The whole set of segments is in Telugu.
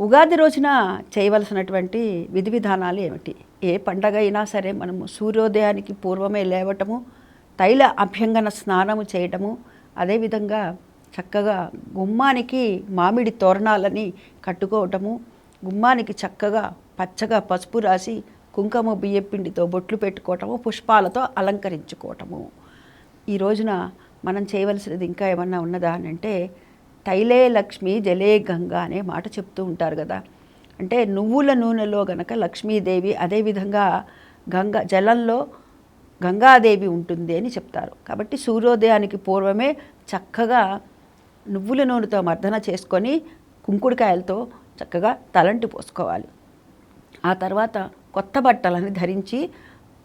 ఉగాది రోజున చేయవలసినటువంటి విధి విధానాలు ఏమిటి? ఏ పండగ అయినా సరే మనము సూర్యోదయానికి పూర్వమే లేవటము తైల అభ్యంగన స్నానము చేయటము అదేవిధంగా చక్కగా గుమ్మానికి మామిడి తోరణాలని కట్టుకోవటము గుమ్మానికి చక్కగా పచ్చగా పసుపు రాసి కుంకుమ బియ్యపిండితో బొట్లు పెట్టుకోవటము పుష్పాలతో అలంకరించుకోవటము. ఈ రోజున మనం చేయవలసినది ఇంకా ఏమన్నా ఉన్నదా అని అంటే తైలే లక్ష్మి జలే గంగా అనే మాట చెప్తూ ఉంటారు కదా. అంటే నువ్వుల నూనెలో గనక లక్ష్మీదేవి అదేవిధంగా గంగా జలంలో గంగాదేవి ఉంటుంది అని చెప్తారు. కాబట్టి సూర్యోదయానికి పూర్వమే చక్కగా నువ్వుల నూనెతో మర్దన చేసుకొని కుంకుడుకాయలతో చక్కగా తలంటి పోసుకోవాలి. ఆ తర్వాత కొత్త బట్టలని ధరించి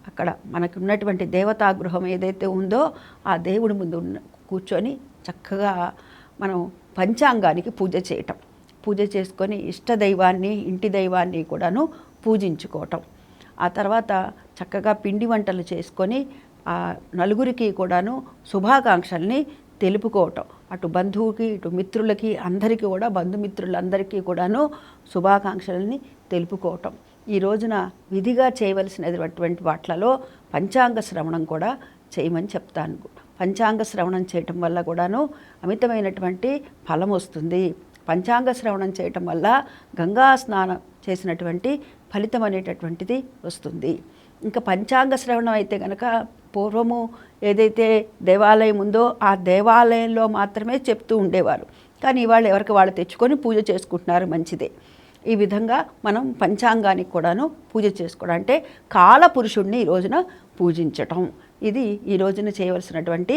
అక్కడ మనకు ఉన్నటువంటి దేవతాగృహం ఏదైతే ఉందో ఆ దేవుడి ముందు కూర్చొని చక్కగా మనం పంచాంగానికి పూజ చేయటం. పూజ చేసుకొని ఇష్ట దైవాన్ని ఇంటి దైవాన్ని కూడాను పూజించుకోవటం. ఆ తర్వాత చక్కగా పిండి వంటలు చేసుకొని ఆ నలుగురికి కూడాను శుభాకాంక్షల్ని తెలుపుకోవటం. అటు బంధువుకి ఇటు మిత్రులకి అందరికీ కూడా బంధుమిత్రులందరికీ కూడాను శుభాకాంక్షలని తెలుపుకోవటం. ఈ రోజున విధిగా చేయవలసినటువంటి వాట్లలో పంచాంగ శ్రవణం కూడా చేయమని చెప్తాను. పంచాంగ శ్రవణం చేయటం వల్ల కూడాను అమితమైనటువంటి ఫలం వస్తుంది. పంచాంగ శ్రవణం చేయటం వల్ల గంగా స్నానం చేసినటువంటి ఫలితం అనేటటువంటిది వస్తుంది. ఇంకా పంచాంగ శ్రవణం అయితే కనుక పూర్వము ఏదైతే దేవాలయం ఉందో ఆ దేవాలయంలో మాత్రమే చెప్తూ ఉండేవారు. కానీ ఇవాళ ఎవరికి వాళ్ళు తెచ్చుకొని పూజ చేసుకుంటున్నారు మంచిదే. ఈ విధంగా మనం పంచాంగానికి కూడాను పూజ చేసుకోవడం. అంటే కాలపురుషుడిని ఈ రోజున పూజించటం. ఇది ఈ రోజున చేయవలసినటువంటి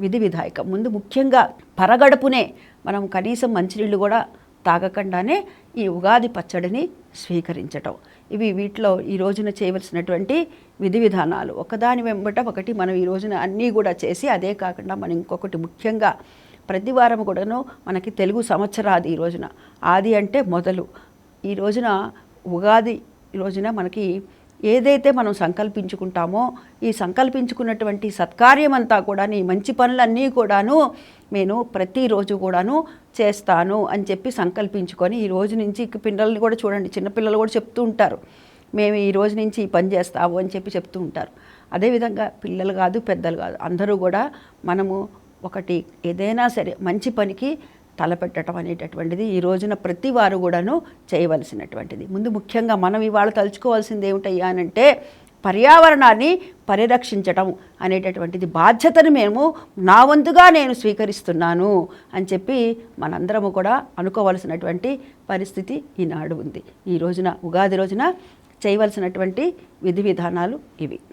విధి విధాయకం. ముందు ముఖ్యంగా పరగడుపునే మనం కనీసం మంచినీళ్ళు కూడా తాగకుండానే ఈ ఉగాది పచ్చడిని స్వీకరించటం. ఇవి వీటిలో ఈ రోజున చేయవలసినటువంటి విధి విధానాలు. ఒకదాని వెంబట ఒకటి మనం ఈ రోజున అన్నీ కూడా చేసి అదే కాకుండా మనం ఇంకొకటి ముఖ్యంగా ప్రతి వారం కూడాను మనకి తెలుగు సంవత్సరాది ఈ రోజున. ఆది అంటే మొదలు. ఈ రోజున ఉగాది రోజున మనకి ఏదైతే మనం సంకల్పించుకుంటామో ఈ సంకల్పించుకున్నటువంటి సత్కార్యం అంతా కూడా ఈ మంచి పనులన్నీ కూడాను నేను ప్రతిరోజు కూడాను చేస్తాను అని చెప్పి సంకల్పించుకొని ఈ రోజు నుంచి పిల్లల్ని కూడా చూడండి చిన్నపిల్లలు కూడా చెప్తూ ఉంటారు. మేము ఈ రోజు నుంచి ఈ పని చేస్తాము అని చెప్పి చెప్తూ ఉంటారు. అదేవిధంగా పిల్లలు కాదు పెద్దలు కాదు అందరూ కూడా మనము ఒకటి ఏదైనా సరే మంచి పనికి తలపెట్టడం అనేటటువంటిది ఈ రోజున ప్రతి వారు కూడాను చేయవలసినటువంటిది. ముందు ముఖ్యంగా మనం ఇవాళ తలుచుకోవాల్సింది ఏమిటయ్యా అంటే పర్యావరణాన్ని పరిరక్షించటం అనేటటువంటిది బాధ్యతను మేము నా వంతుగా నేను స్వీకరిస్తున్నాను అని చెప్పి మనందరము కూడా అనుకోవలసినటువంటి పరిస్థితి ఈనాడు ఉంది. ఈ రోజున ఉగాది రోజున చేయవలసినటువంటి విధి విధానాలు ఇవి.